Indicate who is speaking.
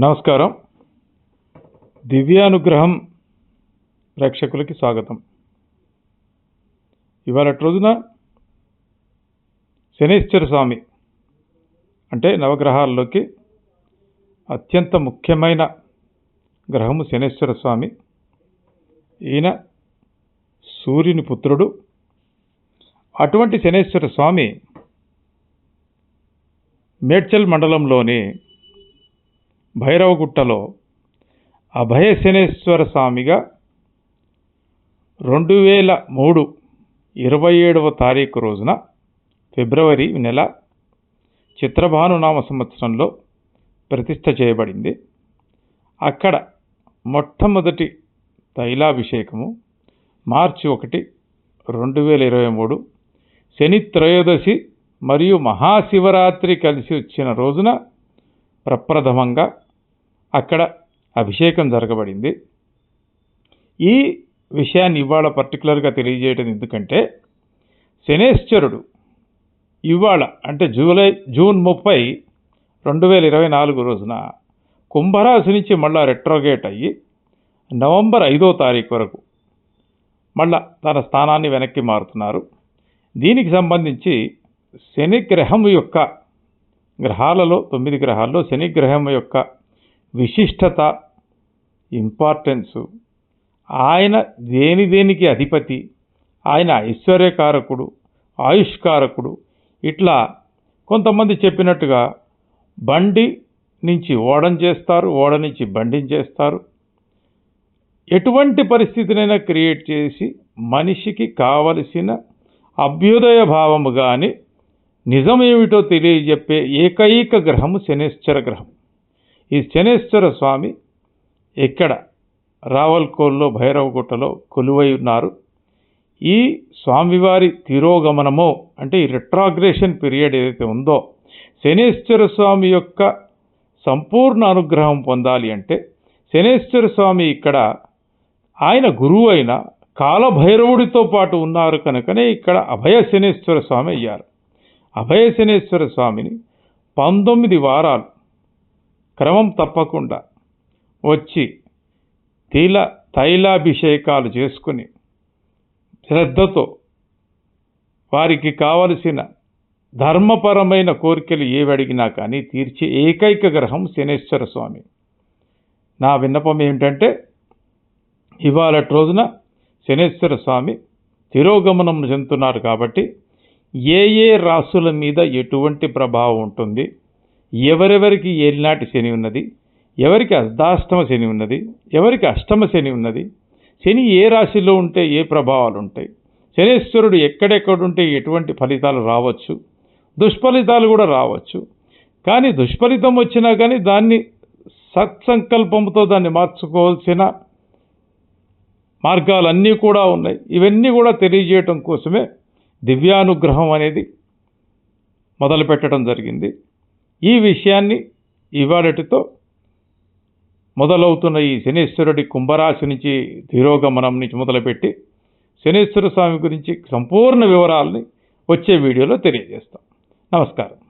Speaker 1: నమస్కారం. దివ్యానుగ్రహం ప్రేక్షకులకి స్వాగతం. ఇవాళ రోజున శనేశ్వర స్వామి అంటే నవగ్రహాల్లోకి అత్యంత ముఖ్యమైన గ్రహము శనేశ్వర స్వామి. ఈయన సూర్యుని పుత్రుడు. అటువంటి శనేశ్వర స్వామి మేడ్చల్ మండలంలోని భైరవగుట్టలో అభయ శనేశ్వర స్వామిగా రెండు వేల మూడు ఇరవై ఏడవ తారీఖు రోజున ఫిబ్రవరి నెల చిత్రభానునామ సంవత్సరంలో ప్రతిష్ట చేయబడింది. అక్కడ మొట్టమొదటి తైలాభిషేకము మార్చి ఒకటి రెండు వేల ఇరవై మూడు శని త్రయోదశి మరియు మహాశివరాత్రి కలిసి వచ్చిన రోజున ప్రప్రథమంగా అక్కడ అభిషేకం జరగబడింది. ఈ విషయాన్ని ఇవాళ పర్టికులర్గా తెలియజేయడం ఎందుకంటే శనేశ్వరుడు ఇవాళ అంటే జూలై జూన్ ముప్పై రెండు వేల ఇరవై నాలుగు రోజున కుంభరాశి నుంచి మళ్ళా రెట్రోగేట్ అయ్యి నవంబర్ ఐదో తారీఖు వరకు మళ్ళా తన స్థానాన్ని వెనక్కి మారుతున్నారు. దీనికి సంబంధించి శని గ్రహం యొక్క గ్రహాలలో తొమ్మిది గ్రహాల్లో శని గ్రహం యొక్క విశిష్టత ఇంపార్టెన్సు ఆయన దేని దేనికి అధిపతి ఆయన ఐశ్వర్యకారకుడు ఆయుష్కారకుడు ఇట్లా కొంతమంది చెప్పినట్టుగా బండి నుంచి ఓడం చేస్తారు ఓడ నుంచి బండిని చేస్తారు. ఎటువంటి పరిస్థితినైనా క్రియేట్ చేసి మనిషికి కావలసిన అభ్యుదయ భావము కానీ నిజమేమిటో తెలియజెప్పే ఏకైక గ్రహము శనేశ్వర గ్రహం. ఈ శనేశ్వర స్వామి ఇక్కడ రావల్కోల్లో భైరవగుట్టలో కొలువై ఉన్నారు. ఈ స్వామివారి తిరోగమనము అంటే ఈ రిట్రాగ్రేషన్ పీరియడ్ ఏదైతే ఉందో శనేశ్వర స్వామి యొక్క సంపూర్ణ అనుగ్రహం పొందాలి అంటే శనేశ్వర స్వామి ఇక్కడ ఆయన గురువు అయిన కాలభైరవుడితో పాటు ఉన్నారు కనుకనే ఇక్కడ అభయ శనేశ్వర స్వామి అయ్యారు. అభయశనేశ్వర స్వామిని పంతొమ్మిది వారాలు క్రమం తప్పకుండా వచ్చి తీల తైలాభిషేకాలు చేసుకుని శ్రద్ధతో వారికి కావలసిన ధర్మపరమైన కోరికలు ఏవడిగినా అడిగినా కానీ తీర్చే ఏకైక గ్రహం శనేశ్వర స్వామి. నా విన్నపం ఏమిటంటే ఇవాళ రోజున శనేశ్వర స్వామి తిరోగమనం చెందుతున్నారు కాబట్టి ఏ ఏ రాసుల మీద ఎటువంటి ప్రభావం ఉంటుంది? ఎవరెవరికి ఏలినాటి శని ఉన్నది? ఎవరికి అర్ధాష్టమ శని ఉన్నది? ఎవరికి అష్టమ శని ఉన్నది? శని ఏ రాశిలో ఉంటే ఏ ప్రభావాలు ఉంటాయి? శనేశ్వరుడు ఎక్కడెక్కడుంటే ఎటువంటి ఫలితాలు రావచ్చు? దుష్ఫలితాలు కూడా రావచ్చు. కానీ దుష్ఫలితం వచ్చినా కానీ దాన్ని సత్సంకల్పంతో దాన్ని మార్చుకోవాల్సిన మార్గాలన్నీ కూడా ఉన్నాయి. ఇవన్నీ కూడా తెలియజేయటం కోసమే దివ్యానుగ్రహం అనేది మొదలుపెట్టడం జరిగింది. ఈ విషయాన్ని ఇవాళటితో మొదలవుతున్న ఈ శనీశ్వరుడి కుంభరాశి నుంచి తిరోగమనం నుంచి మొదలుపెట్టి శనీశ్వర స్వామి గురించి సంపూర్ణ వివరాలని వచ్చే వీడియోలో తెలియజేస్తాం. నమస్కారం.